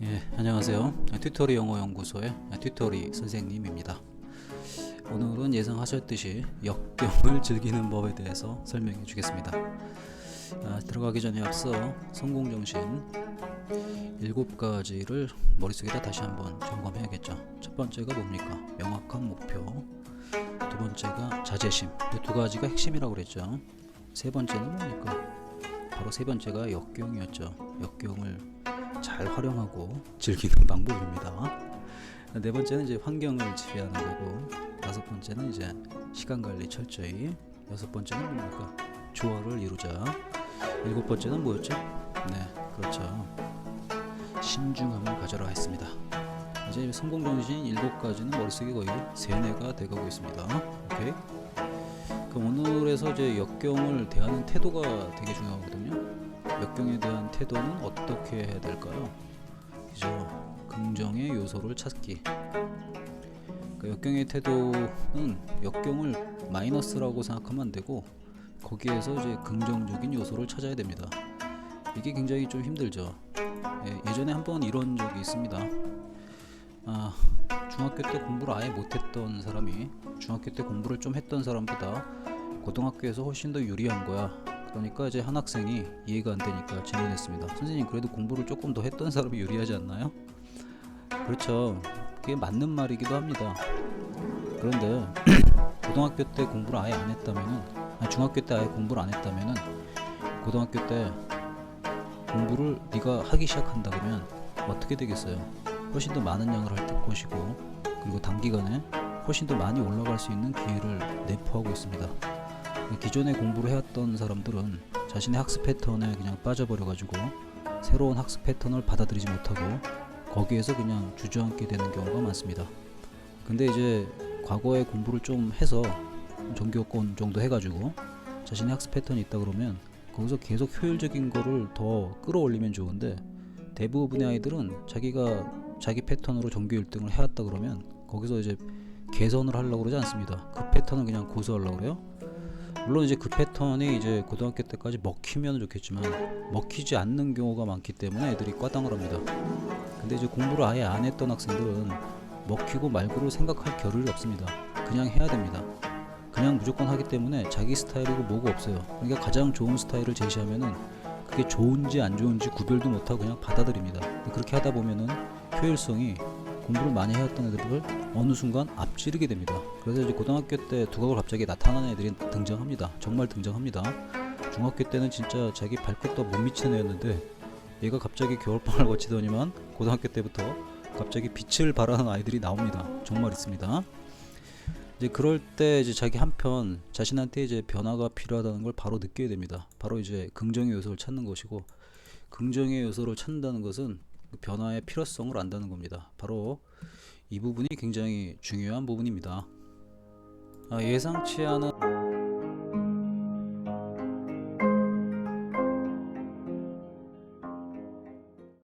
예, 안녕하세요. 튜토리 영어 연구소의 튜토리 선생님입니다. 오늘은 예상하셨듯이 역경을 즐기는 법에 대해서 설명해 주겠습니다. 아, 들어가기 전에 앞서 성공 정신 일곱 가지를 머릿속에다 다시 한번 점검해야겠죠. 첫 번째가 뭡니까? 명확한 목표. 두 번째가 자제심. 이두 가지가 핵심이라고 그랬죠. 세 번째는 뭡니까? 바로 세 번째가 역경이었죠. 역경을 잘 활용하고 즐기는 방법입니다. 네 번째는 이제 환경을 지배하는 거고, 다섯 번째는 이제 시간 관리 철저히, 여섯 번째는 뭡니까? 조화를 이루자. 일곱 번째는 뭐였죠? 네, 그렇죠. 신중함을 가져라 했습니다. 이제 성공 정신 일곱 가지는 머릿속에 거의 세뇌가 돼가고 있습니다. 오케이. 그럼 오늘에서 이제 역경을 대하는 태도가 되게 중요하거든요. 역경에 대한 태도는 어떻게 해야 될까요? 그죠? 긍정의 요소를 찾기. 그 역경의 태도는 역경을 마이너스라고 생각하면 안 되고 거기에서 이제 긍정적인 요소를 찾아야 됩니다. 이게 굉장히 좀 힘들죠. 예, 예전에 한 번 이런 적이 있습니다. 아, 중학교 때 공부를 아예 못했던 사람이 중학교 때 공부를 좀 했던 사람보다 고등학교에서 훨씬 더 유리한 거야. 그러니까 이제 한 학생이 이해가 안 되니까 질문했습니다. 선생님 그래도 공부를 조금 더 했던 사람이 유리하지 않나요? 그렇죠. 그게 맞는 말이기도 합니다. 그런데 고등학교 때 공부를 아예 안 했다면은 아니, 중학교 때 아예 공부를 안 했다면은 고등학교 때 공부를 네가 하기 시작한다 그러면 어떻게 되겠어요? 훨씬 더 많은 양을 할 것이고 그리고 단기간에 훨씬 더 많이 올라갈 수 있는 기회를 내포하고 있습니다. 기존에 공부를 해왔던 사람들은 자신의 학습 패턴에 그냥 빠져버려 가지고 새로운 학습 패턴을 받아들이지 못하고 거기에서 그냥 주저앉게 되는 경우가 많습니다. 근데 이제 과거에 공부를 좀 해서 정교권 정도 해가지고 자신의 학습 패턴이 있다 그러면 거기서 계속 효율적인 거를 더 끌어올리면 좋은데 대부분의 아이들은 자기가 자기 패턴으로 정규 1등을 해왔다 그러면 거기서 이제 개선을 하려고 그러지 않습니다. 그 패턴을 그냥 고수하려고 그래요. 물론 이제 그 패턴이 이제 고등학교 때까지 먹히면 좋겠지만 먹히지 않는 경우가 많기 때문에 애들이 과당을 합니다. 근데 이제 공부를 아예 안 했던 학생들은 먹히고 말고를 생각할 겨를이 없습니다. 그냥 해야 됩니다. 그냥 무조건 하기 때문에 자기 스타일이고 뭐고 없어요. 그러니까 가장 좋은 스타일을 제시하면은 그게 좋은지 안 좋은지 구별도 못하고 그냥 받아들입니다. 그렇게 하다 보면은 효율성이 공부를 많이 해왔던 애들을 어느 순간 앞지르게 됩니다. 그래서 이제 고등학교 때 두각을 갑자기 나타나는 애들이 등장합니다. 정말 등장합니다. 중학교 때는 진짜 자기 발끝도 못 미치는 애였는데 얘가 갑자기 겨울방을 거치더니만 고등학교 때부터 갑자기 빛을 발하는 아이들이 나옵니다. 정말 있습니다. 이제 그럴 때 이제 자기 한편 자신한테 이제 변화가 필요하다는 걸 바로 느끼게 됩니다. 바로 이제 긍정의 요소를 찾는 것이고 긍정의 요소를 찾는다는 것은 그 변화의 필요성을 안다는 겁니다. 바로 이 부분이 굉장히 중요한 부분입니다. 아, 예상치 않은